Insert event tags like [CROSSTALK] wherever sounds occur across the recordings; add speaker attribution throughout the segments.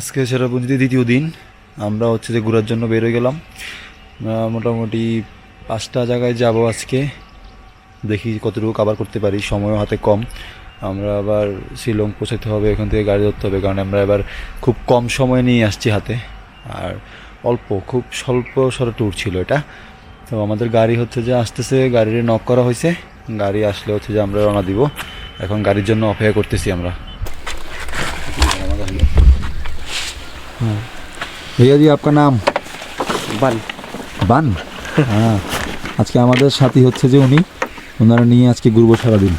Speaker 1: আজকে সেরা সেরাপুঞ্জিতে দ্বিতীয় দিন। আমরা হচ্ছে যে ঘোরার জন্য বেরোয় গেলাম। মোটামুটি পাঁচটা জায়গায় যাব আজকে। দেখি কতটুকু কাভার করতে পারি। সময়ও হাতে কম। আমরা আবার শিলং পৌঁছাতে হবে, এখান থেকে গাড়ি ধরতে হবে। কারণ আমরা এবার খুব কম সময় নিয়ে আসছি হাতে। আর অল্প, খুব স্বল্প সরে ট্যুর ছিল এটা। তো আমাদের গাড়ি হচ্ছে যে আসতেছে, গাড়ির নক করা হয়েছে। গাড়ি আসলে হচ্ছে যে আমরা রওনা দিব। এখন গাড়ির জন্য অপেক্ষা করতেছি আমরা। भैया जी आपका नाम
Speaker 2: বান
Speaker 1: বান হ্যাঁ আজকে আমাদের সাথী হচ্ছে যে উনি ওনারা নিয়ে আজকে ঘুরবো সারাদিন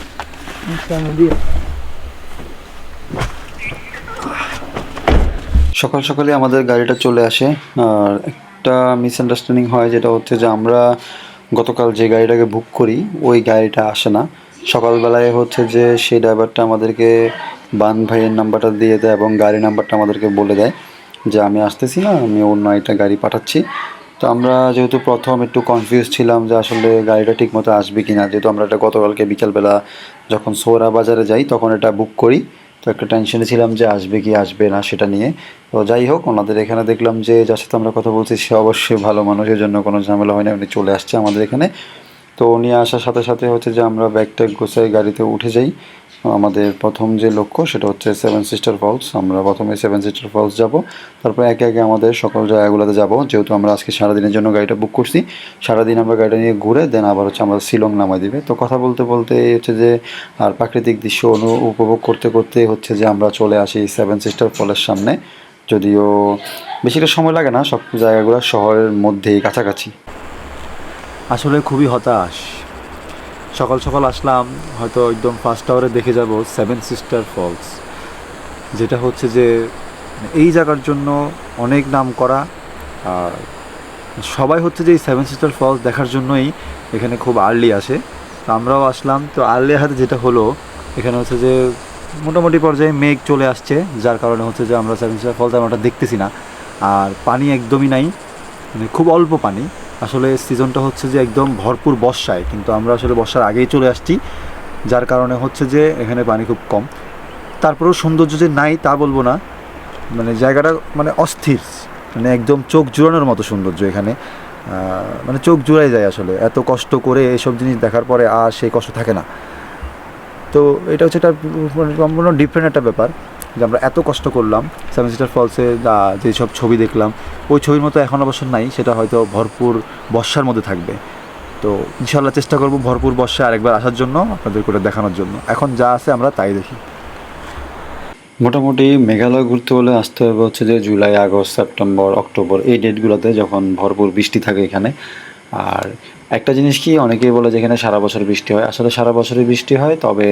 Speaker 1: সকাল সকালে আমাদের গাড়িটা চলে আসে আর একটা মিসআন্ডারস্ট্যান্ডিং হয় যেটা হচ্ছে যে আমরা গতকাল যে গাড়িটাকে বুক করি ওই গাড়িটা আসে না সকালবেলায় হচ্ছে যে সেই ড্রাইভারটা আমাদেরকে বান ভাইয়ের নাম্বারটা দিয়ে দেয় এবং গাড়ি নাম্বারটা আমাদেরকে বলে দেয় যে আমি আসতেছি না, আমি অন্য একটা গাড়ি পাঠাচ্ছি। তো আমরা যেহেতু প্রথম একটু কনফিউজ ছিলাম যে আসলে গাড়িটা ঠিক মতো আসবে কি না যেহেতু আমরা এটা গতকালকে বিকালবেলা যখন সোরা বাজারে যাই তখন এটা বুক করি। তো একটা টেনশনে ছিলাম যে আসবে কি আসবে না সেটা নিয়ে। তো যাই হোক, ওনাদের এখানে দেখলাম যে যার সাথে আমরা কথা বলছি, সে অবশ্যই ভালো মানুষের জন্য কোনো ঝামেলা হয় না উনি চলে আসছে আমাদের এখানে। তো উনি আসার সাথে সাথে হচ্ছে যে আমরা ব্যাগ ট্যাগ গোছাই গাড়িতে উঠে যাই। আমাদের প্রথম যে লক্ষ্য সেটা হচ্ছে সেভেন সিস্টার ফলস আমরা প্রথমে সেভেন সিস্টার ফলস যাব, তারপর একে একে আমাদের সকল জায়গাগুলোতে যাব। যেহেতু আমরা আজকে সারাদিনের জন্য গাড়িটা বুক করছি, সারাদিন আমরা গাড়িটা নিয়ে ঘুরে দেন আবার হচ্ছে আমরা শিলং নামাই দিবে। তো কথা বলতে বলতে হচ্ছে যে, আর প্রাকৃতিক দৃশ্য অনু উপভোগ করতে করতে হচ্ছে যে আমরা চলে আসি সেভেন সিস্টার ফলের সামনে। যদিও বেশিটা সময় লাগে না, সব জায়গাগুলো শহরের মধ্যেই কাছাকাছি। আসলে খুবই হতাশ। সকাল সকাল আসলাম, হয়তো একদম ফার্স্ট আওয়ারে দেখে যাব সেভেন সিস্টার ফলস যেটা হচ্ছে যে এই জায়গার জন্য অনেক নাম করা, আর সবাই হচ্ছে যে এই সেভেন সিস্টার ফলস দেখার জন্যই এখানে খুব আর্লি আসে। তো আমরাও আসলাম, তো আর্লি হাতে যেটা হলো, এখানে হচ্ছে যে মোটামুটি পর্যায়ে মেঘ চলে আসছে, যার কারণে হচ্ছে যে আমরা সেভেন সিস্টার ফলস আমরা দেখতেছি না। আর পানি একদমই নাই মানে খুব অল্প পানি। আসলে সিজনটা হচ্ছে যে একদম ভরপুর বর্ষায়, কিন্তু আমরা আসলে বর্ষার আগেই চলে আসছি, যার কারণে হচ্ছে যে এখানে পানি খুব কম। তারপরেও সৌন্দর্য যে নাই তা বলব না মানে জায়গাটা মানে অস্থির মানে একদম চোখ জুড়ানোর মতো সৌন্দর্য এখানে। মানে চোখ জুড়াই যায় আসলে, এত কষ্ট করে এসব জিনিস দেখার পরে আর সেই কষ্ট থাকে না। তো এটা হচ্ছে একটা মানে সম্পূর্ণ ডিফারেন্ট একটা ব্যাপার। যে আমরা এত কষ্ট করলাম সেভেন সিস্টার ফলসে যেসব ছবি দেখলাম, ওই ছবির মতো এখন অবশ্য নাই, সেটা হয়তো ভরপুর বর্ষার মধ্যে থাকবে। তো ইনশাল্লাহ চেষ্টা করব ভরপুর বর্ষা আরেকবার আসার জন্য, আপনাদের করে দেখানোর জন্য। এখন যা আছে আমরা তাই দেখি। মোটামুটি মেঘালয় ঘুরতে হলে আসতে হবে হচ্ছে যে জুলাই, আগস্ট, সেপ্টেম্বর, অক্টোবর, এই ডেটগুলোতে যখন ভরপুর বৃষ্টি থাকে এখানে। আর একটা জিনিস কি, অনেকেই বলে যে এখানে সারা বছর বৃষ্টি হয়। আসলে সারা বছরই বৃষ্টি হয়, তবে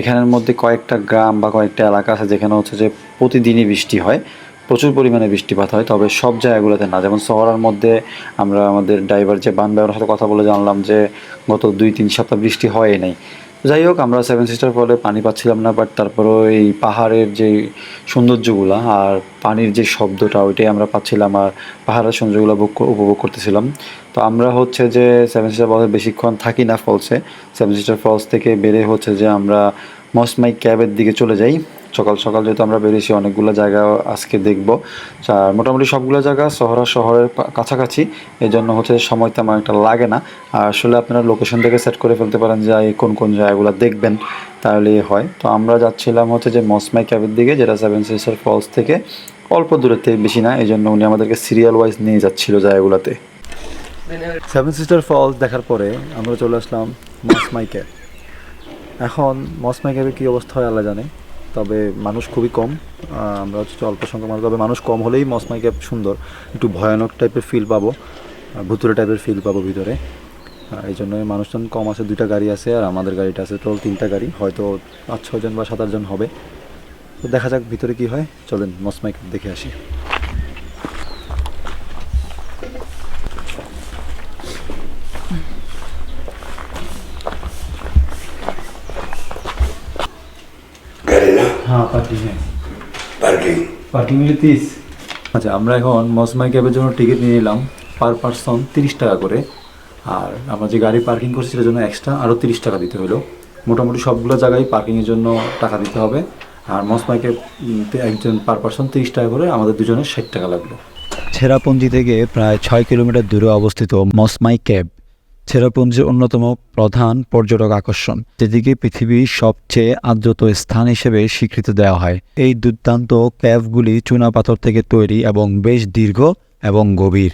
Speaker 1: এখানের মধ্যে কয়েকটা গ্রাম বা কয়েকটা এলাকা আছে যেখানে হচ্ছে যে প্রতিদিনই বৃষ্টি হয়, প্রচুর পরিমাণে বৃষ্টিপাত হয়, তবে সব জায়গাগুলোতে না। যেমন শহরের মধ্যে আমরা আমাদের ড্রাইভার যে বান ব্যবহার সাথে কথা বলে জানলাম যে গত দুই তিন সপ্তাহ বৃষ্টি হয় নাই। যাই হোক, আমরা সেভেন সিস্টার ফলে পানি পাচ্ছিলাম না বাট তারপরেও এই পাহাড়ের যে সৌন্দর্যগুলো আর পানির যে শব্দটা, ওইটাই আমরা পাচ্ছিলাম আর পাহাড়ের সৌন্দর্যগুলো উপভোগ- করতেছিলাম। তো আমরা হচ্ছে যে সেভেন সিস্টার ফলসে বেশিক্ষণ থাকি না ফলসে সেভেন সিস্টার ফলস থেকে বেড়ে হচ্ছে যে আমরা মসমাই ক্যাবের দিকে চলে যাই। সকাল সকাল যেহেতু আমরা বেরিয়েছি, অনেকগুলো জায়গা আজকে দেখব। আর মোটামুটি সবগুলো জায়গা শহর শহরের কাছাকাছি। এই জন্য হচ্ছে সময় তেমন একটা লাগে না। আর আসলে আপনারা লোকেশন থেকে সেট করে ফেলতে পারেন যে কোন কোন জায়গাগুলো দেখবেন, তাহলে হয়। তো আমরা যাচ্ছিলাম হচ্ছে যে মসমাই ক্যাবের দিকে, যেটা সেভেন সিস্টার ফলস থেকে অল্প দূরত্বে বেশি না। এই জন্য উনি আমাদেরকে সিরিয়াল ওয়াইজ নিয়ে যাচ্ছিল জায়গাগুলোতে। সেভেন সিস্টার ফলস দেখার পরে আমরা চলে আসলাম মসমাই ক্যাব। এখন মসমাই ক্যাবের কী অবস্থা হয় আল্লাহ জানে। তবে মানুষ খুবই কম। আমরা হচ্ছে অল্প সংখ্যক মানুষ, তবে মানুষ কম হলেই মসমাই ক্যাব সুন্দর। একটু ভয়ানক টাইপের ফিল পাবো ভুতুরে টাইপের ফিল পাবো ভিতরে। এই জন্য মানুষজন কম আছে, দুইটা গাড়ি আছে আর আমাদের গাড়িটা আছে টোটাল তিনটা গাড়ি। হয়তো পাঁচ ছজন বা সাত আটজন হবে। তো দেখা যাক ভিতরে কি হয়। চলেন মসমাই ক্যাব দেখে আসি
Speaker 3: গাড়ি না
Speaker 1: হ্যাঁ পার্টি হ্যাঁ
Speaker 3: পার্কিং
Speaker 1: আচ্ছা আমরা এখন মসমাই ক্যাবের জন্য টিকিট নিয়ে নিলাম। পার পার্সন তিরিশ টাকা করে। আর আমরা যে গাড়ি পার্কিং করছি সেটার জন্য এক্সট্রা আরও তিরিশ টাকা দিতে হলো। মোটামুটি সবগুলো জায়গায় পার্কিংয়ের জন্য টাকা দিতে হবে। আর মসমাইকে একজন পার পার্সন তিরিশ টাকা করে আমাদের দুজনের ষাট টাকা লাগল।
Speaker 2: ছেঁড়াপুঞ্জি থেকে প্রায় ছয় কিলোমিটার দূরে অবস্থিত মসমাই ক্যাব। ছেঁড়াপুঞ্জির অন্যতম প্রধান পর্যটক আকর্ষণ। যেদিকে পৃথিবীর সবচেয়ে আদ্রত স্থান হিসেবে স্বীকৃতি দেওয়া হয়। এই দুর্দান্ত ক্যাবগুলি চুনাপাথর থেকে তৈরি এবং বেশ দীর্ঘ এবং গভীর।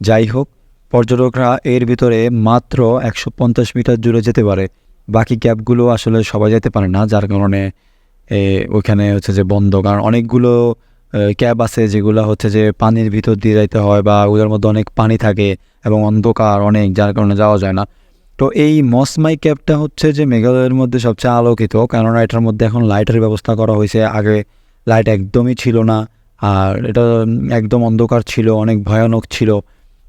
Speaker 2: যাই হোক, পর্যটকরা এর ভিতরে মাত্র একশো পঞ্চাশ মিটার জুড়ে যেতে পারে। বাকি ক্যাবগুলো আসলে সবাই যেতে পারে না, যার কারণে ওইখানে হচ্ছে যে বন্ধ। কারণ অনেকগুলো ক্যাব আছে যেগুলো হচ্ছে যে পানির ভিতর দিয়ে যাইতে হয় বা ওদের মধ্যে অনেক পানি থাকে এবং অন্ধকার অনেক, যার কারণে যাওয়া যায় না। তো এই মসমাই ক্যাবটা হচ্ছে যে মেঘালয়ের মধ্যে সবচেয়ে আলোকিত, কেননা এটার মধ্যে এখন লাইটের ব্যবস্থা করা হয়েছে। আগে লাইট একদমই ছিল না, আর এটা একদম অন্ধকার ছিল, অনেক ভয়ানক ছিল।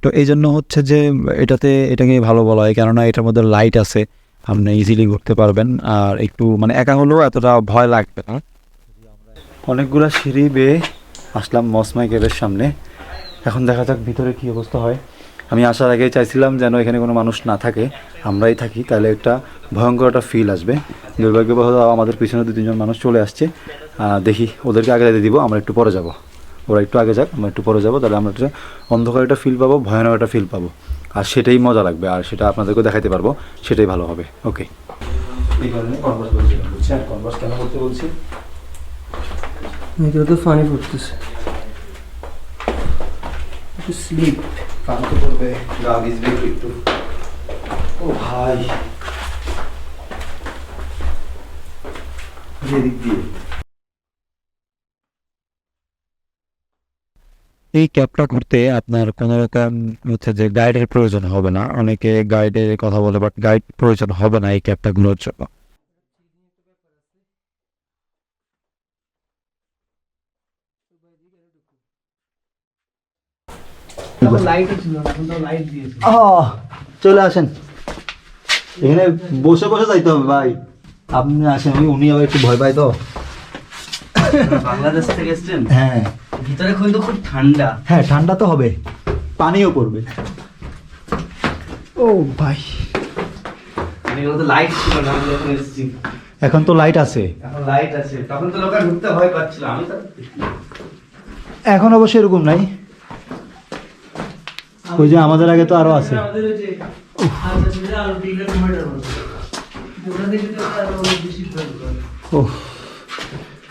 Speaker 2: তো এই জন্য হচ্ছে যে এটাতে এটাকে ভালো বলা হয়, কেননা এটার মধ্যে লাইট আছে, আপনি ইজিলি ঘুরতে পারবেন। আর একটু মানে একা হলেও এতটা ভয় লাগবে না।
Speaker 1: অনেকগুলো সিঁড়ি বেয়ে আসলাম মসমাই ক্যাবের সামনে। এখন দেখা যাক ভিতরে কী অবস্থা হয়। আমি আসার আগে চাইছিলাম যেন এখানে কোনো মানুষ না থাকে। আমরাই থাকি, তাহলে একটা ভয়ঙ্কর একটা ফিল আসবে। দুর্ভাগ্যবশত আমাদের পিছনে দু, তিনজন মানুষ চলে আসছে। দেখি ওদেরকে আগে যেতে দিব, আমরা একটু পরে যাব। ওরা একটু আগে যাক, আমরা একটু পরে যাব, তাহলে আমরা একটা অন্ধকার একটা ফিল পাবো, ভয়ানক একটা ফিল পাবো। আর সেটাই মজা লাগবে, আর সেটা আপনাদেরকেও দেখাতে পারব, সেটাই ভালো হবে। ওকে এই কারণে কনভার্স বুঝছি আর কনভার্স কেন করতে বলছি?
Speaker 4: ভিতরে তো পানি পড়তেছে স্লিপ
Speaker 1: কানে তো পড়বে গা ভিজবে একটু। ও ভাই। এদিক দিয়ে।
Speaker 2: এই ক্যাবটা ঘুরতে আপনার কোনো রকম হচ্ছে যে গাইডের প্রয়োজন হবে না। অনেকে গাইডের কথা বলে বাট গাইড প্রয়োজন হবে না এই ক্যাবটা ঘুরার জন্য
Speaker 4: লাইট ছিল না এখন তো লাইট দিয়েছে
Speaker 1: আহ, চলে আসেন। এখানে বসে বসে যাইতে হবে ভাই। আপনি আসেন ওই উনি আবার একটু ভয় পায় তো।
Speaker 4: বাংলাদেশ থেকে এসেছেন?
Speaker 1: হ্যাঁ।
Speaker 4: ভিতরে কিন্তু খুব ঠান্ডা।
Speaker 1: হ্যাঁ ঠান্ডা তো হবে। পানিও পড়বে। ও ভাই।
Speaker 4: তো লাইট ছিল না আমি যখন এসেছি।
Speaker 1: এখন তো লাইট আছে।
Speaker 4: এখন লাইট আছে। তখন তো লোকের ঢুকতে ভয় পাচ্ছিল আমি তো
Speaker 1: এখন অবশ্য এরকম নাই। ওই যে আমাদের আগে তো আরো আছে
Speaker 4: আমাদের ওই যে আচ্ছা সেটা আরো বিঘা টমেটোর মতো ওটা দেখে তো আরো বেশি ভয় করে
Speaker 1: ও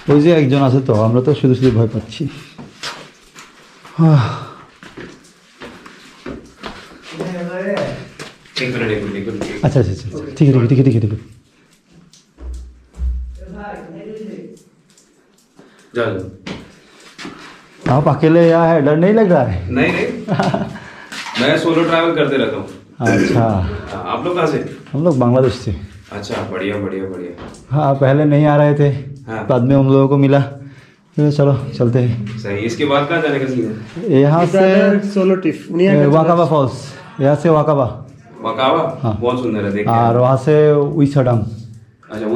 Speaker 1: ওই যে একজন আছে তো আমরা তো শুধু শুধু ভয় পাচ্ছি আহ, আচ্ছা আচ্ছা আচ্ছা আচ্ছা। ঠিক আছে ঠিক আছে ঠিক আছে ঠিক আছে
Speaker 5: जाओ
Speaker 1: आप अकेले यहाँ है डर नहीं लग रहा है
Speaker 5: नहीं नहीं मैं सोलो ट्रैवल करते रहता हूँ।
Speaker 1: अच्छा।
Speaker 5: हाँ, आप लोग कहाँ से?
Speaker 1: हम लोग बांग्लादेश से।
Speaker 5: अच्छा बढ़िया बढ़िया बढ़िया।
Speaker 1: हाँ पहले नहीं आ रहे थे।
Speaker 5: हाँ।
Speaker 1: बाद में उन लोगों को मिला। तो चलो चलते हैं।
Speaker 5: सही इसके बाद कहाँ जाने का सीन
Speaker 1: यहाँ से
Speaker 4: सोलो
Speaker 1: ट्रिप वाकाबा फॉल्स यहाँ से वाकाबा।
Speaker 5: वाकाबा?
Speaker 1: हाँ।
Speaker 5: बहुत सुंदर है देखिए हाँ,
Speaker 1: और वहाँ से उइसडम
Speaker 5: अच्छा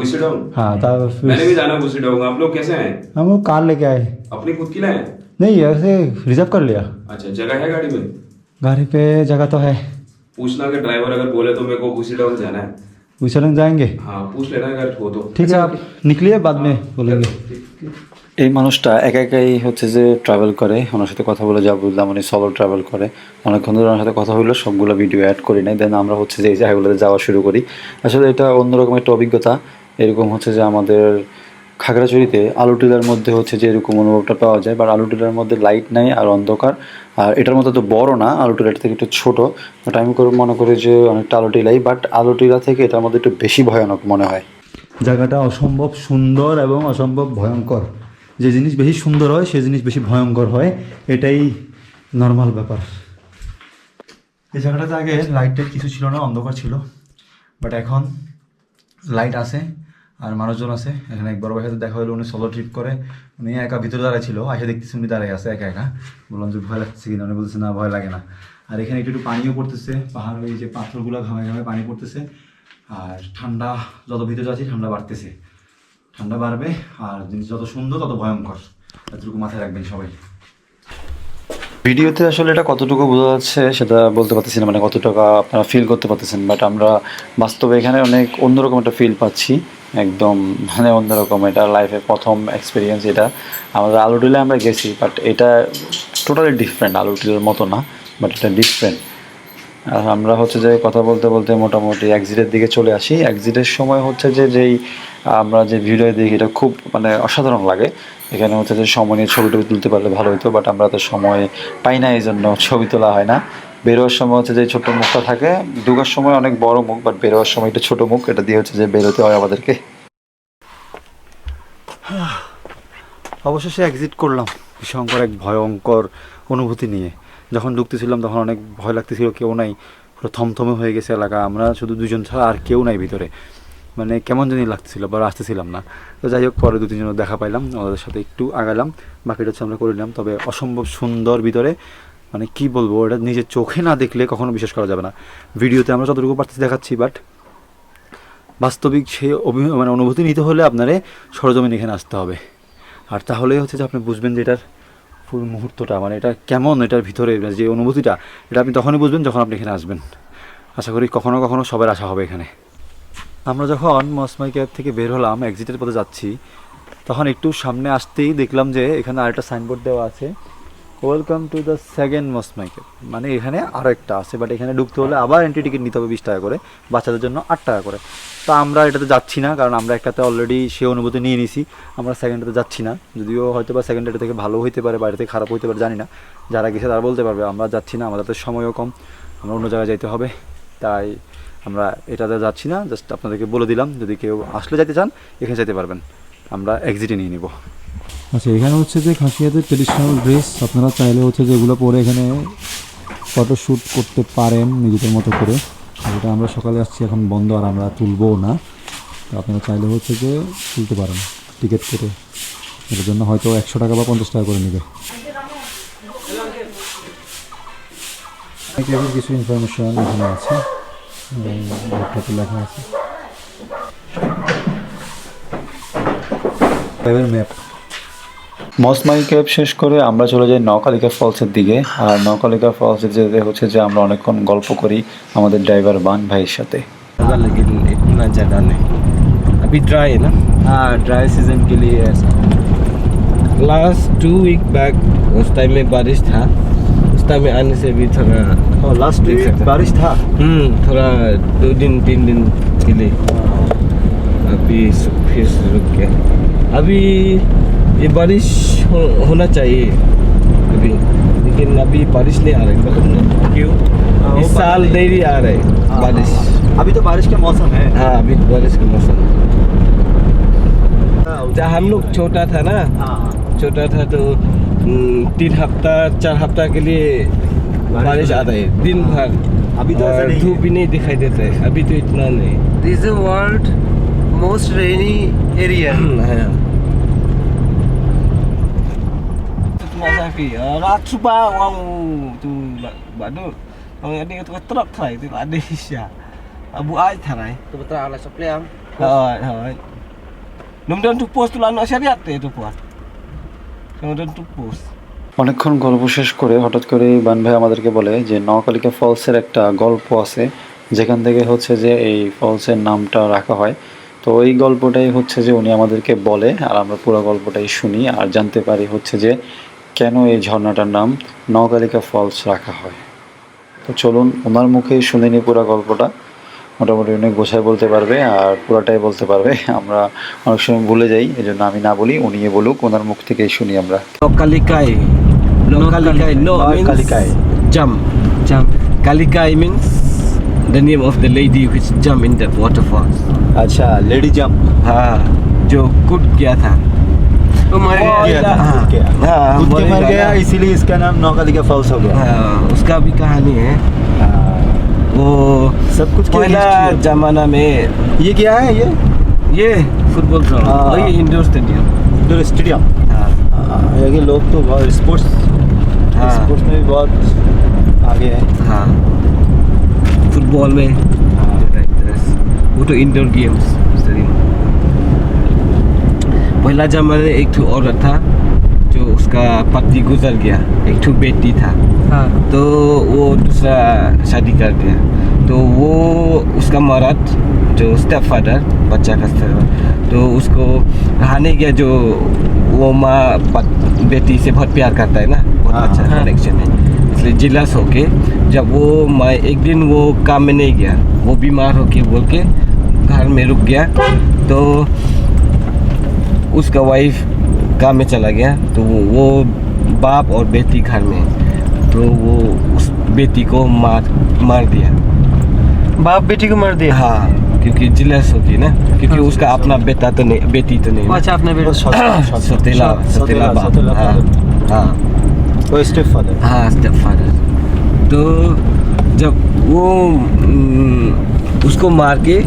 Speaker 1: हाँ
Speaker 5: मैंने भी जाना उइसडम आप लोग कैसे हैं
Speaker 1: हम लोग कार लेके आए।
Speaker 5: अपनी खुद की लाए
Speaker 1: नहीं ऐसे रिज़र्व कर लिया।
Speaker 5: अच्छा जगह है गाड़ी में?
Speaker 1: गाड़ी पे जगह तो है
Speaker 5: पूछना कि ड्राइवर अगर बोले तो मेरे को वुसी डाउन जाना है
Speaker 1: उईसडम जाएंगे
Speaker 5: हाँ पूछ लेना अगर हो तो
Speaker 1: ठीक है आप निकलिए बाद में बोलेंगे এই মানুষটা একা একাই হচ্ছে যে ট্রাভেল করে ওনার সাথে কথা বলে যা বুঝলাম উনি সলো ট্রাভেল করে অনেকক্ষণ ধরে ওনার সাথে কথা হইলো সবগুলো ভিডিও অ্যাড করি নাই দেন আমরা হচ্ছে যে এই জায়গাগুলোতে যাওয়া শুরু করি আসলে এটা অন্যরকম একটা অভিজ্ঞতা এরকম হচ্ছে যে আমাদের খাগড়াছড়িতে আলু টিলার মধ্যে হচ্ছে যে এরকম অনুভবটা পাওয়া যায় বাট আলু টিলার মধ্যে লাইট নাই আর অন্ধকার। আর এটার মধ্যে তো বড় না, আলু টিলার থেকে একটু ছোট। বাট আমি মনে করি যে অনেকটা আলু টিলাই বাট আলু টিলা থেকে এটার মধ্যে একটু বেশি ভয়ানক মনে হয়। জায়গাটা অসম্ভব সুন্দর এবং অসম্ভব ভয়ঙ্কর। যে জিনিস বেশি সুন্দর হয়, সে জিনিস বেশি ভয়ঙ্কর হয়, এটাই নর্মাল ব্যাপার। এই জায়গাটাতে আগে লাইটের কিছু ছিল না, অন্ধকার ছিল। বাট এখন লাইট আছে। আর মানুষজন আছে, এখানে এক বড় ভাইয়ের সাথে দেখা হলো, উনি সোলো ট্রিপ করে, উনি একা ভিতরে দাঁড়ায় ছিল, আসে দেখতেছি উনি দাঁড়ায় আছে একা একা। বললাম যে ভয় লাগছে কিনা? উনি বলছে না, ভয় লাগে না। আর এখানে একটু একটু পানিও পড়তেছে, পাহাড় ওই যে পাথরগুলো ঘামে ঘামে পানি পড়তেছে। আর ঠান্ডা, যত ভিতরে যাচ্ছি ঠান্ডা বাড়তেছে। ঠান্ডা বাড়বে, আর জিনিস যত সুন্দর, তত ভয়ঙ্কর। এতটুকু মাথায় রাখবেন সবাই। ভিডিওতে আসলে এটা কতটুকু বোঝা যাচ্ছে, সেটা বলতে পারতেছি না মানে কত টাকা আপনারা ফিল করতে পারতেছেন বাট আমরা বাস্তবে এখানে অনেক অন্যরকম একটা ফিল পাচ্ছি। একদম মানে অন্যরকম, এটা লাইফে প্রথম এক্সপিরিয়েন্স এটা। আমাদের আলু আলুটিলে আমরা গেছি বাট এটা টোটালি ডিফারেন্ট আলু আলুটিলের মতো না বাট এটা ডিফারেন্ট আর আমরা হচ্ছে যে কথা বলতে বলতে মোটামুটি এক্সিটের দিকে চলে আসি। এক্সিটের সময় হচ্ছে যে যেই আমরা যে ভিডিও দেখি, এটা খুব মানে অসাধারণ লাগে। এখানে হচ্ছে যে সময় নিয়ে ছবি টবি তুলতে পারলে ভালো হতো বাট আমরা তো সময় পাই না এই জন্য ছবি তোলা হয় না। বেরোয়ার সময় হচ্ছে যে ছোট মুখটা থাকে ঢুকার সময় অনেক বড় মুখ বাট বেরোয়ার সময় একটা ছোট মুখ, এটা দিয়ে হচ্ছে যে বেরোতে হয় আমাদেরকে। অবশেষে এক্সিট করলাম, ভীষণকর এক ভয়ঙ্কর অনুভূতি নিয়ে। যখন ঢুকতেছিলাম তখন অনেক ভয় লাগতেছিল, কেউ নাই, পুরো থমথমে হয়ে গেছে এলাকা, আমরা শুধু দুজন ছাড়া আর কেউ নাই ভিতরে। মানে কেমন জানি লাগতেছিল, বা আসতেছিলাম না। তো যাই হোক, পরে দু তিনজন দেখা পাইলাম, ওদের সাথে একটু আগালাম, বাকিটা হচ্ছে আমরা করে নিলাম। তবে অসম্ভব সুন্দর ভিতরে মানে কি বলব এটা নিজের চোখে না দেখলে কখনো বিশ্বাস করা যাবে না। ভিডিওতে আমরা যতটুকু পারতেছি দেখাচ্ছি বাট বাস্তবিক সে মানে অনুভূতি নিতে হলে আপনারে সরজমিন এখানে আসতে হবে। আর তাহলেই হচ্ছে যে আপনি বুঝবেন যে এটার ফুল মুহূর্তটা মানে এটা কেমন, এটার ভিতরে যে অনুভূতিটা, এটা আপনি তখনই বুঝবেন যখন আপনি এখানে আসবেন। আশা করি কখনো কখনো সবার আসা হবে এখানে। আমরা যখন মসমাই ক্যাব থেকে বের হলাম এক্সিটের পথে যাচ্ছি, তখন একটু সামনে আসতেই দেখলাম যে এখানে আরেকটা সাইনবোর্ড দেওয়া আছে। Welcome to the second Mawsmai cave মানে এখানে আরও একটা আছে বাট এখানে ঢুকতে হলে আবার এন্ট্রি টিকিট নিতে হবে বিশ টাকা করে, বাচ্চাদের জন্য আট টাকা করে। তো আমরা এটাতে যাচ্ছি না, কারণ আমরা একটাতে অলরেডি সে অনুভূতি নিয়ে নিছি, আমরা সেকেন্ডটাতে যাচ্ছি না। যদিও হয়তো বা সেকেন্ডটা থেকে ভালো হইতে পারে বাইরে থেকে খারাপ হইতে পারে, জানি না। যারা গেছে তারা বলতে পারবে, আমরা যাচ্ছি না, আমাদের তো সময়ও কম, আমরা অন্য জায়গায় যাইতে হবে। তাই আমরা এটাতে যাচ্ছি না জাস্ট আপনাদেরকে বলে দিলাম, যদি কেউ আসলে যেতে চান, এখানে যেতে পারবেন। আমরা এক্সিটে নিয়ে নিব।
Speaker 2: আচ্ছা এখানে হচ্ছে যে খাসিয়াদের ট্রেডিশনাল ড্রেস আপনারা চাইলে হচ্ছে যে এগুলো পরে এখানে ফটোশ্যুট করতে পারেন নিজেদের মতো করে। যেটা আমরা সকালে আসছি, এখন বন্ধ আর আমরা তুলবও না। তো আপনারা চাইলে হচ্ছে যে তুলতে পারেন টিকিট কেটে। এটার জন্য হয়তো একশো টাকা বা পঞ্চাশ টাকা করে নেবে। কিছু ইনফরমেশন এখানে আছে। লেখা আছে। ম্যাপ
Speaker 1: মসমাই ক্যাব শেষ করে আমরা চলে যাই নকালিকা ফলসের দিকে আর নকালিকা ফলসে যেতে হচ্ছে যে আমরা অনেকক্ষণ গল্প করি আমাদের ড্রাইভার বান ভাইয়ের সাথে
Speaker 6: होगा लेकिन इतना ज़्यादा नहीं अभी ड्राई है ना
Speaker 2: हाँ ड्राई सीजन के लिए ऐसा
Speaker 6: लास्ट टू वीक बैक उस टाइम में बारिश था उस टाइम में आने से भी थोड़ा
Speaker 2: और लास्ट
Speaker 6: देख सकते हैं।
Speaker 2: बारिश था
Speaker 6: हम्म थोड़ा दो दिन तीन दिन के लिए अभी सु- फिर से रुक गया अभी ये बारिश हो, होना चाहिए अभी लेकिन अभी बारिश नहीं आ रही मतलब क्यों?
Speaker 2: हाँ,
Speaker 6: इस साल देरी आ रही बारिश।
Speaker 2: अभी तो बारिश का मौसम है।
Speaker 6: हाँ अभी बारिश का मौसम। है जब हम लोग छोटा था ना
Speaker 2: हाँ
Speaker 6: छोटा था तो तीन हफ़्ता चार हफ़्ता के लिए बारिश आता है दिन भर।
Speaker 2: अभी तो
Speaker 6: धूप भी नहीं दिखाई देता है अभी तो इतना नहीं।
Speaker 7: This is the world most [CLEARS THROAT] rainy area.
Speaker 6: हाँ। Tengah sapi. Ah, Rat tu badu. Orang ada tu truk try tu ada isya. Abu ai tharai.
Speaker 7: Kebetulan ala supply am.
Speaker 6: Hai hai. Num tu post tu lanak syariat tu puas. Kemudian tu post.
Speaker 1: অনেকক্ষণ গল্প শেষ করে হঠাৎ করে বান ভাই আমাদেরকে বলে যে নকালিকা ফলসের একটা গল্প আছে যেখান থেকে হচ্ছে যে এই ফলসের নামটা রাখা হয় তো ওই গল্পটাই হচ্ছে যে উনি আমাদেরকে বলে আর আমরা পুরো গল্পটাই শুনি আর জানতে পারি হচ্ছে যে কেন এই ঝর্ণাটার নাম নকালিকা ফলস রাখা হয় তো চলুন ওনার মুখেই শুনে নিই পুরো গল্পটা মোটামুটি অনেক গোছায় বলতে পারবে আর পুরাটাই বলতে পারবে আমরা অনেক সময় ভুলে যাই এই জন্য আমি না বলি উনি বলুক ওনার মুখ থেকেই শুনি আমরা
Speaker 6: No kalikai. No kalikai. No
Speaker 1: No
Speaker 6: means
Speaker 1: kalikai.
Speaker 6: jump.
Speaker 7: Jump.
Speaker 6: Kalikai means the name of the lady which jumped in that waterfall.
Speaker 1: अच्छा लेडी जंप
Speaker 6: हाँ जो कूद गया था
Speaker 7: My
Speaker 6: वो
Speaker 7: god.
Speaker 6: इधर- हाँ,
Speaker 1: गया।
Speaker 6: हाँ
Speaker 1: के मर गया इसीलिए इसका नाम नौकालिका फॉल्स हो गया।
Speaker 6: हाँ, उसका भी कहानी है। वो
Speaker 1: सब कुछ
Speaker 6: पहला जमाना में
Speaker 1: ये क्या है ये?
Speaker 6: ये फुटबॉल ग्राउंड।
Speaker 1: हाँ।
Speaker 6: ये इंडोर स्टेडियम
Speaker 1: इंडोर स्टेडियम
Speaker 6: हाँ।
Speaker 1: ये लोग तो बहुत स्पोर्ट्स
Speaker 6: हाँ।
Speaker 1: स्पोर्ट्स में भी बहुत आगे है।
Speaker 6: हाँ। फुटबॉल में। वो तो इंडोर गेम्स पहला जमाना एक ठो औरत था जो उसका पति गुजर गया। एक ठो बेटी था।
Speaker 7: हाँ.
Speaker 6: तो वो दूसरा शादी कर दिया तो वो उसका मर्द जो स्टेप फादर बच्चा का step- तो उसको रहा नहीं गया जो वो माँ बेटी से बहुत प्यार करता है ना बहुत
Speaker 1: हाँ,
Speaker 6: अच्छा
Speaker 1: हाँ।
Speaker 6: कनेक्शन है। इसलिए जिलस होके जब वो मैं एक दिन वो काम में नहीं गया वो बीमार होके बोल के घर में रुक गया। तो उसका वाइफ काम में चला गया तो वो बाप और बेटी घर में तो वो उस बेटी को मार मार दिया।
Speaker 7: बाप बेटी को मार दिया?
Speaker 6: हाँ क्योंकि जिलेस होती ना क्योंकि हाँ, उसका अपना बेटा तो नहीं बेटी तो नहीं
Speaker 7: अच्छा अपना बेटा।
Speaker 6: सतीला हाँ, सतीला बाप। हाँ
Speaker 1: स्टेप फादर
Speaker 6: हाँ स्टेप फादर हाँ, तो जब वो हम्म, उसको मार के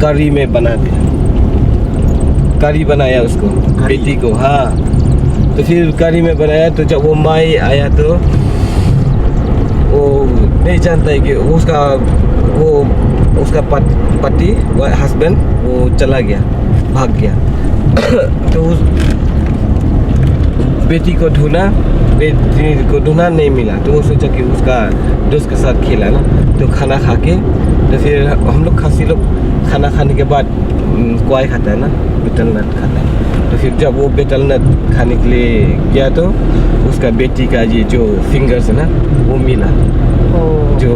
Speaker 6: करी में बना दिया। करी बनाया उसको बेटी को हाँ। तो फिर करी में बनाया तो जब वो माई आया तो वो नहीं जानता है कि उसका वो उसका पत, पति वो हस्बैंड वो चला गया भाग गया। [COUGHS] तो उस बेटी को ढूंढा बेटी को ढूंढा नहीं मिला। तो वो सोचा कि उसका दोस्त के साथ खेला ना तो खाना खा के तो फिर हम लोग खासी लोग खाना खाने के बाद क्वाई खाता है ना। बेटल नट खाता है। तो फिर जब वो बेटल नट खाने के लिए गया तो उसका बेटी का ये जो फिंगर्स है ना वो मिला। जो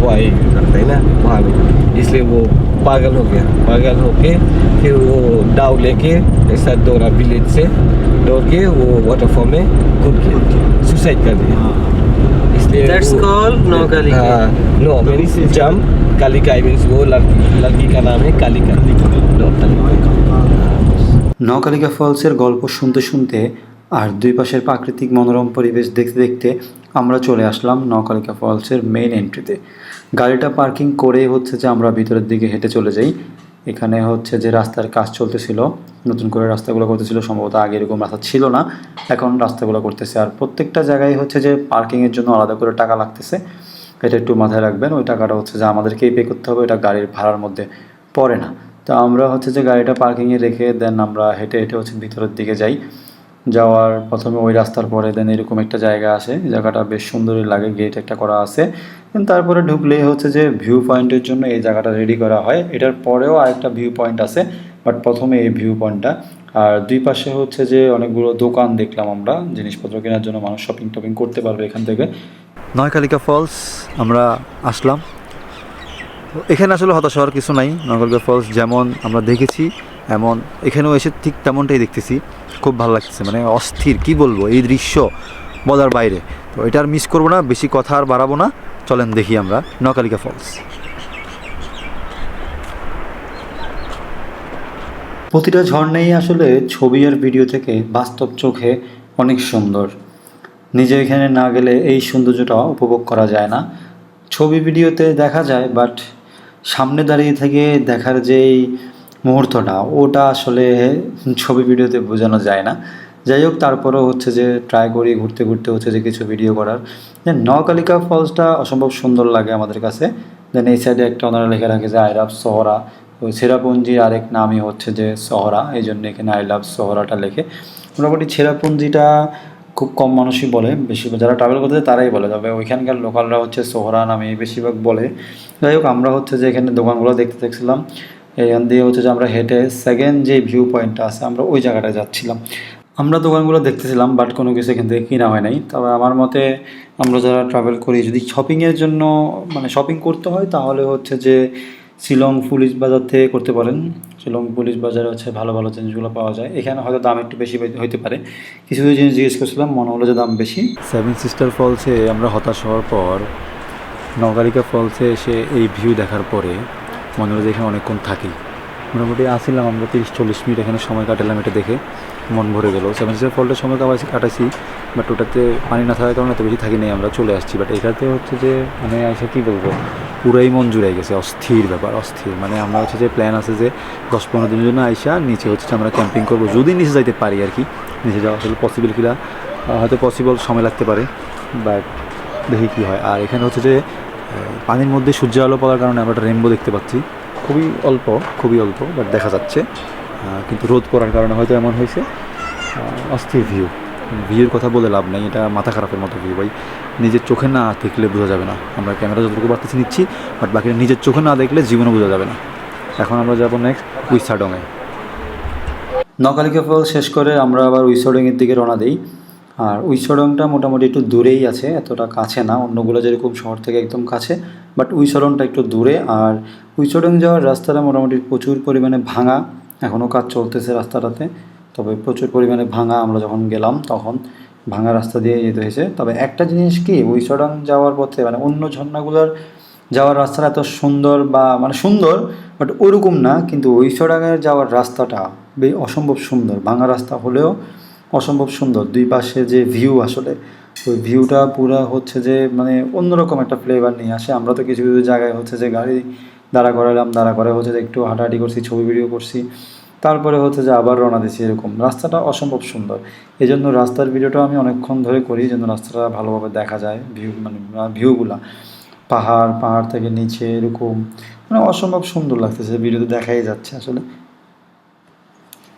Speaker 6: बॉय करता है ना वहाँ में इसलिए वो पागल हो गया। पागल होके फिर वो दाव लेके ऐसा दौड़ा विलेज से दौड़ के वो वाटरफॉल में कूद गया। सुसाइड कर दिया। इसलिए
Speaker 7: That's।
Speaker 6: हाँ नो मीन्स जम कालिका मीन्स वो लड़की लड़की का नाम है कालिका नो, कालिका।
Speaker 1: নকালিকা ফলসের গল্প শুনতে শুনতে আর দুই পাশের প্রাকৃতিক মনোরম পরিবেশ দেখতে দেখতে আমরা চলে আসলাম নকালিকা ফলসের মেইন এন্ট্রিতে গাড়িটা পার্কিং করে হচ্ছে যে আমরা ভিতরের দিকে হেঁটে চলে যাই। এখানে হচ্ছে যে রাস্তার কাজ চলতেছিল, নতুন করে রাস্তাগুলো করতেছিল, সম্ভবত আগে এরকম রাস্তা ছিল না, এখন রাস্তাগুলো করতেছে। আর প্রত্যেকটা জায়গায় হচ্ছে যে পার্কিংয়ের জন্য আলাদা করে টাকা লাগতেছে। এটা একটু মাথায় রাখবেন, ওই টাকাটা হচ্ছে যে আমাদেরকেই পে করতে হবে, এটা গাড়ির ভাড়ার মধ্যে পড়ে না। তো আমরা হচ্ছে যে গাড়িটা পার্কিংয়ে রেখে দেন আমরা হেঁটে হেঁটে হচ্ছে ভিতরের দিকে যাই। যাওয়ার প্রথমে ওই রাস্তার পরে দেন এরকম একটা জায়গা আসে জায়গাটা বেশ সুন্দরই লাগে গেট একটা করা আছে। তারপরে ঢুকলেই হচ্ছে যে ভিউ পয়েন্টের জন্য এই জায়গাটা রেডি করা হয়। এটার পরেও আরেকটা ভিউ পয়েন্ট আছে বাট প্রথমে এই ভিউ পয়েন্টটা আর দুই পাশে হচ্ছে যে অনেকগুলো দোকান দেখলাম আমরা, জিনিসপত্র কেনার জন্য মানুষ শপিং টপিং করতে পারবে এখান থেকে। নয়কালিকা ফলস আমরা আসলাম। এখানে আসলে হতাশ হওয়ার কিছু নাই। নগরগা ফলস যেমন আমরা দেখেছি, এমন এখানেও এসে ঠিক তেমনটাই দেখতেছি। খুব ভালো লাগতেছে মানে অস্থির, কি বলব? এই দৃশ্য বলার বাইরে। তো এটা আর মিস করব না, বেশি কথা আর বাড়াবো না। চলেন দেখি আমরা নকালিকা ফলস প্রতিটা ঝর্ণাই আসলে ছবি আর ভিডিও থেকে বাস্তব চোখে অনেক সুন্দর। নিজে এখানে না গেলে এই সৌন্দর্যটা উপভোগ করা যায় না। ছবি ভিডিওতে দেখা যায় বাট সামনে দাঁড়িয়ে থেকে দেখার যেই মুহূর্তটা, ওটা আসলে ছবি ভিডিওতে বোঝানো যায় না। যাই হোক, তারপরেও হচ্ছে যে ট্রাই করি, ঘুরতে ঘুরতে হচ্ছে যে কিছু ভিডিও করার। দেন নকালিকা ফলসটা অসম্ভব সুন্দর লাগে আমাদের কাছে। দেন এই সাইডে একটা ওনারা লেখা রাখে যে আই লাভ সোহরা ওই সেরাপুঞ্জির আরেক নামই হচ্ছে যে সহরা এই জন্য এখানে আই লাভ সহরাটা লেখে। মোটামুটি সেরাপুঞ্জিটা খুব কম মানুষই বলে, বেশিরভাগ যারা ট্রাভেল করতে তারাই বলে। তবে ওইখানকার লোকালরা হচ্ছে সোহরা নামে বেশিরভাগ বলে। যাই হোক, আমরা হচ্ছে যে এখানে দোকানগুলো দেখতে দেখছিলাম। এখান দিয়ে হচ্ছে যে আমরা হেঁটে সেকেন্ড যে ভিউ পয়েন্টটা আছে, আমরা ওই জায়গাটায় যাচ্ছিলাম। আমরা দোকানগুলো দেখতেছিলাম বাট কোনো কিছু এখান থেকে কিনা হয় নাই। তবে আমার মতে আমরা যারা ট্রাভেল করি, যদি শপিংয়ের জন্য মানে শপিং করতে হয়, তাহলে হচ্ছে যে শিলং পুলিশ বাজার থেকে করতে পারেন। শিলং পুলিশ বাজারে হচ্ছে ভালো ভালো জিনিসগুলো পাওয়া যায়। এখানে হয়তো দাম একটু বেশি হইতে পারে। কিছু কিছু জিনিস জিজ্ঞেস করছিলাম, মনে হলো যে দাম বেশি। সেভেন সিস্টার ফলসে আমরা হতাশ হওয়ার পর নগারিকা ফলসে এসে এই ভিউ দেখার পরে মনে হলো যে এখানে অনেকক্ষণ থাকি। মোটামুটি আসছিলাম আমরা তিরিশ চল্লিশ মিনিট এখানে সময় কাটালাম এটা দেখে, মন ভরে গেল। সেভেন সিস্টার ফলটার সময় কাটাইছি কাটাইছি বাট ওটাতে পানি না থাকার কারণে এত বেশি থাকি নাই, আমরা চলে আসছি। বাট এটাতে হচ্ছে যে মানে এসে কী বলব? পুরাই মন জুড়াই গেছে, অস্থির ব্যাপার, অস্থির। মানে আমরা হচ্ছে যে প্ল্যান আছে যে, দশ পনেরো দিনের জন্য আইসা, নিচে হচ্ছে আমরা ক্যাম্পিং করব। যদি নিচে যাইতে পারি আর কি, নিচে যাওয়া আসলে পসিবল কিনা হয়তো পসিবল সময় লাগতে পারে বাট দেখি কী হয়। আর এখানে হচ্ছে যে পানির মধ্যে সূর্য আলো পড়ার কারণে আমরা একটা রেনবো দেখতে পাচ্ছি। খুবই অল্প খুবই অল্প বাট দেখা যাচ্ছে। কিন্তু রোদ পড়ার কারণে হয়তো এমন হয়েছে। অস্থির ভিউ
Speaker 2: ভিউর কথা বলে লাভ নেই, এটা মাথা খারাপের মতো ভিউ ভাই। নিজের চোখে না দেখলে বোঝা যাবে না। আমরা ক্যামেরা যতটুকু পারতেছি নিচ্ছি বাট বাকি নিজের চোখে না দেখলে জীবনে বোঝা যাবে না। এখন আমরা যাব নেক্সট উইসাডংয়ে
Speaker 1: নকালিকা ফল শেষ করে আমরা আবার উইসডংয়ের দিকে রওনা দিই। আর উইসডংটা মোটামুটি একটু দূরেই আছে, এতটা কাছে না, অন্যগুলো যেরকম শহর থেকে একদম কাছে বাট উইসডংটা একটু দূরে, আর উইসডং যাওয়ার রাস্তাটা মোটামুটি প্রচুর পরিমাণে ভাঙা, এখনও কাজ চলতেছে রাস্তাটাতে, তবে প্রচুর পরিমাণে ভাঙা, আমরা যখন গেলাম তখন ভাঙা রাস্তা দিয়ে যেতে হয়েছে। তবে একটা জিনিস কি উইসডং যাওয়ার পথে মানে অন্য ঝর্ণাগুলোর যাওয়ার রাস্তাটা এত সুন্দর বা মানে সুন্দর বাট ওরকম না, কিন্তু ঐশ্বরাঙের যাওয়ার রাস্তাটা বেশ অসম্ভব সুন্দর। ভাঙা রাস্তা হলেও অসম্ভব সুন্দর। দুই পাশে যে ভিউ আসলে, ওই ভিউটা পুরো হচ্ছে যে মানে অন্যরকম একটা ফ্লেভার নিয়ে আসে। আমরা তো কিছু কিছু জায়গায় হচ্ছে যে গাড়ি দাঁড়া করালাম, দাঁড়া করে হচ্ছে যে একটু হাঁটাহাঁটি করছি, ছবি ভিডিও করছি। তারপরে হচ্ছে যে আবার রওনা দিচ্ছি এরকম। রাস্তাটা অসম্ভব সুন্দর। এই জন্য রাস্তার ভিডিওটা আমি অনেকক্ষণ ধরে করি যেন রাস্তাটা ভালোভাবে দেখা যায় ভিউ মানে ভিউগুলা পাহাড় পাহাড় থেকে নিচে এরকম। মানে অসম্ভব সুন্দর লাগতেছে ভিডিওতে দেখাই যাচ্ছে আসলে।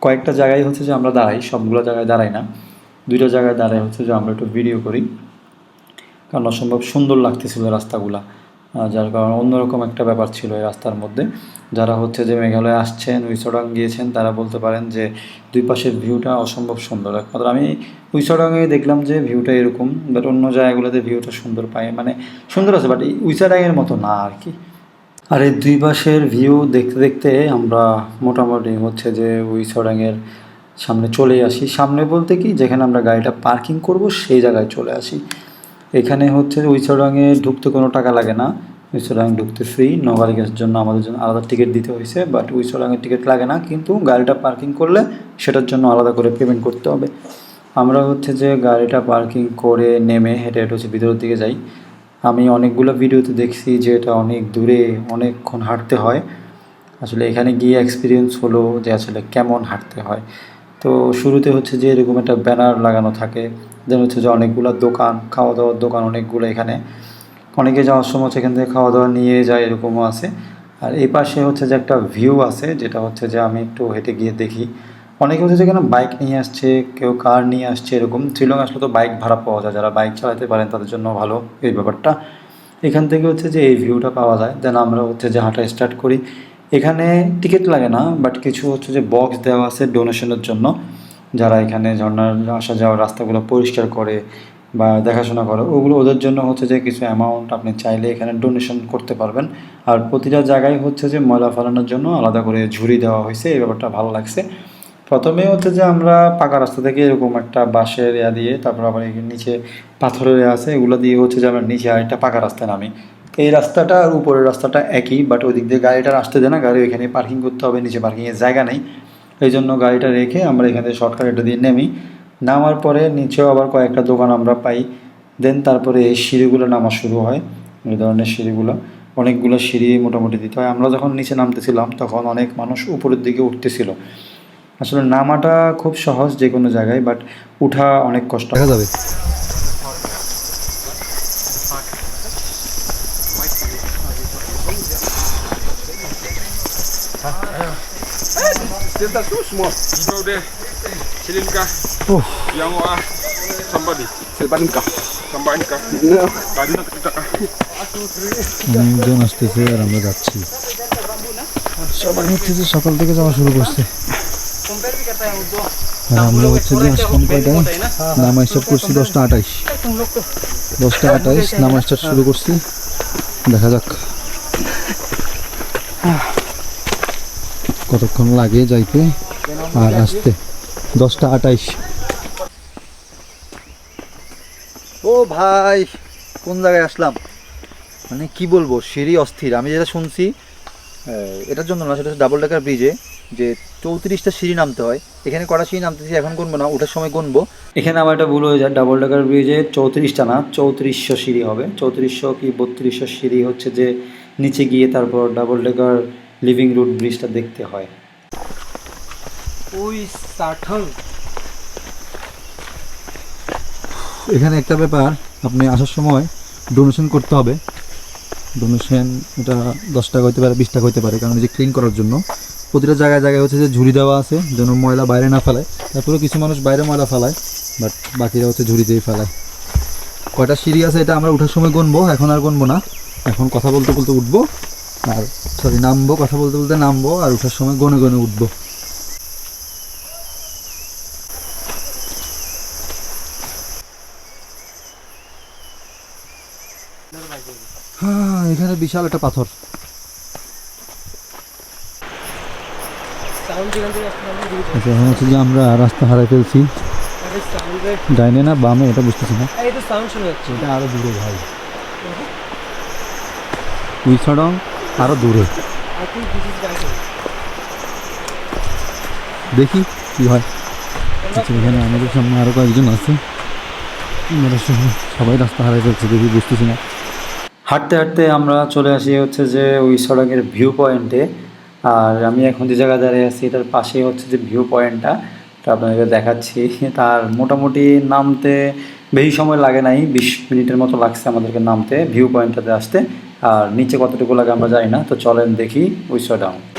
Speaker 1: কয়েকটা জায়গায় হচ্ছে যে আমরা দাঁড়াই, সবগুলো জায়গায় দাঁড়াই না। দুইটা জায়গায় দাঁড়াই হচ্ছে যে আমরা একটু ভিডিও করি। কারণ অসম্ভব সুন্দর লাগতেছিল রাস্তাগুলা। যার কারণে অন্যরকম একটা ব্যাপার ছিল এই রাস্তার মধ্যে। যারা হচ্ছে যে মেঘালয়ে আসছেন, উইসডং গিয়েছেন, তারা বলতে পারেন যে দুই পাশের ভিউটা অসম্ভব সুন্দর। একমাত্র আমি উইসডংয়ে দেখলাম যে ভিউটা এরকম বাট অন্য জায়গাগুলোতে ভিউটা সুন্দর পাই মানে সুন্দর আছে বাট উইসডংয়ের মতো না আর কি। আর এই দুই পাশের ভিউ দেখতে দেখতে আমরা মোটামুটি হচ্ছে যে উইসডংয়ের সামনে চলে আসি। সামনে বলতে কি, যেখানে আমরা গাড়িটা পার্কিং করব, সেই জায়গায় চলে আসি। এখানে হচ্ছে উইসডংয়ে ঢুকতে কোনো টাকা লাগে না। উইসডং ঢুকতে ফ্রি নগারিকের জন্য আমাদের জন্য আলাদা টিকিট দিতে হয়েছে বাট উইসডংয়ের টিকিট লাগে না, কিন্তু গাড়িটা পার্কিং করলে সেটার জন্য আলাদা করে পেমেন্ট করতে হবে। আমরা হচ্ছে যে গাড়িটা পার্কিং করে নেমে হেঁটে হেঁটে হচ্ছে ভিতরের দিকে যাই। আমি অনেকগুলো ভিডিওতে দেখছি যে এটা অনেক দূরে অনেকক্ষণ হাঁটতে হয়। আসলে এখানে গিয়ে এক্সপিরিয়েন্স হলো যে আসলে কেমন হাঁটতে হয়। তো শুরুতে হচ্ছে যে এরকম একটা ব্যানার লাগানো থাকে। দেন হচ্ছে যে অনেকগুলো দোকান খাওয়া দাওয়ার দোকান অনেকগুলো এখানে। অনেকে যাওয়ার সময় সেখান থেকে খাওয়া দাওয়া নিয়ে যায় এরকমও আছে। আর এই পাশে হচ্ছে যে একটা ভিউ আছে, যেটা হচ্ছে যে আমি একটু হেঁটে গিয়ে দেখি। অনেকে হচ্ছে যেখানে বাইক নিয়ে আসছে, কেউ কার নিয়ে আসছে, এরকম শিলং আসলে তো বাইক ভাড়া পাওয়া যায়। যারা বাইক চালাতে পারেন তাদের জন্য ভালো এই ব্যাপারটা। এখান থেকে হচ্ছে যে এই ভিউটা পাওয়া যায়। দেন আমরা হচ্ছে যে হাঁটা স্টার্ট করি। এখানে টিকিট লাগে না বাট কিছু হচ্ছে যে বক্স দেওয়া আছে ডোনেশনের জন্য। যারা এখানে ঝর্ণার আসা যাওয়ার রাস্তাগুলো পরিষ্কার করে বা দেখাশোনা করে, ওগুলো ওদের জন্য হচ্ছে যে কিছু অ্যামাউন্ট আপনি চাইলে এখানে ডোনেশন করতে পারবেন। আর প্রতিটা জায়গায় হচ্ছে যে ময়লা ফেলানোর জন্য আলাদা করে ঝুড়ি দেওয়া হয়েছে। এই ব্যাপারটা ভালো লাগছে। প্রথমে হচ্ছে যে আমরা পাকা রাস্তা থেকে এরকম একটা বাঁশের এয়া দিয়ে তারপর আবার নিচে পাথরের আছে, এগুলো দিয়ে হচ্ছে যে আমরা নিচে আরেকটা পাকা রাস্তায় নামি। এই রাস্তাটা আর উপরের রাস্তাটা একই বাট ওই দিক দিয়ে গাড়িটা আসতে দেয় না, গাড়ি ওইখানে পার্কিং করতে হবে, নিচে পার্কিংয়ের জায়গা নেই। এই জন্য গাড়িটা রেখে আমরা এখানে শর্টকাট এটা দিয়ে নেমি। নামার পরে নিচেও আবার কয়েকটা দোকান আমরা পাই। দেন তারপরে এই সিঁড়িগুলো নামা শুরু হয়, এই ধরনের সিঁড়িগুলো। অনেকগুলো সিঁড়ি মোটামুটি দিতে হয়। আমরা যখন নিচে নামতেছিলাম, তখন অনেক মানুষ উপরের দিকে উঠতেছিল। আসলে নামাটা খুব সহজ যে কোনো জায়গায় বাট উঠা অনেক কষ্ট।
Speaker 2: দেখা যাবে। আসতেছে আর আমরা যাচ্ছি। সবাই হচ্ছে যে সকাল থেকে যাওয়া শুরু করছে। আর আমরা হচ্ছে যে আসলাম কয়টায়? নামা স্টার্ট করছি দশটা আঠাইশ। দশটা আঠাইশ নামা স্টার্ট শুরু করছি। দেখা যাক। কতক্ষণ লাগে যাইতে আর আসতে? দশটা আঠাইশ।
Speaker 8: ও ভাই কোন জায়গায় আসলাম? মানে কি বলব সিঁড়ি অস্থির। আমি যেটা শুনছি এটার জন্য না সেটা ডাবল ডেকার ব্রিজে যে চৌত্রিশটা সিঁড়ি নামতে হয়। এখানে কটা সিঁড়ি নামতেছি এখন গুনবো না ওঠার সময় গুনবো।
Speaker 1: এখানে আমার একটা ভুল হয়ে যায় ডাবল ডেকার ব্রিজে চৌত্রিশটা না চৌত্রিশশো সিঁড়ি হবে। চৌত্রিশশো কি বত্রিশশো সিঁড়ি হচ্ছে যে নিচে গিয়ে তারপর ডাবল ডেকার লিভিং রুট ব্রিজটা দেখতে হয়।
Speaker 7: ওই সাঠল
Speaker 2: এখানে একটা ব্যাপার আপনি আসার সময় ডোনেশন করতে হবে। ডোনেশন এটা দশ টাকা হতে পারে বিশ টাকা হতে পারে কারণ এই যে ক্লিন করার জন্য। প্রতিটা জায়গায় জায়গায় হচ্ছে যে ঝুড়ি দেওয়া আছে, যেন ময়লা বাইরে না ফেলায়। তারপরে কিছু মানুষ বাইরে ময়লা ফেলায়
Speaker 4: বাট বাকিরা হচ্ছে ঝুড়িতেই ফেলায়। কয়টা সিঁড়ি আছে এটা আমরা উঠার সময় গুনবো, এখন আর গুনবো না। এখন কথা বলতে বলতে উঠবো, আর সরি নামবো, কথা বলতে বলতে নামবো, আর উঠার সময় গনে গনে উঠবো। হ্যাঁ এখানে বিশাল একটা পাথর। আচ্ছা হচ্ছে যে আমরা রাস্তা হারাই ফেলছি। ডাইনে না বামে, এটা বুঝতেছি না। এটা আরও দূরে, ভাই। উইছড়ং আরও দূরে। দেখি কি হয়। আচ্ছা এখানে আমাদের সামনে আরও কয়েকজন আছে। সবাই রাস্তা হারাই ফেলছে দেখি, বুঝতেছি না।
Speaker 1: হাঁটতে হাঁটতে আমরা চলে আসি হচ্ছে যে ওই সড়কের ভিউ পয়েন্টে। আর আমি এখন যে জায়গায় দাঁড়িয়ে আছি, এটার পাশেই হচ্ছে যে ভিউ পয়েন্টটা তো আপনাদেরকে দেখাচ্ছি। [LAUGHS] তার মোটামুটি নামতে বেশি সময় লাগে নাই, বিশ মিনিটের মতো লাগছে আমাদেরকে নামতে ভিউ পয়েন্টটাতে আসতে। আর নিচে কতটুকু লাগে আমরা জানি না, তো চলেন দেখি উইসডাউন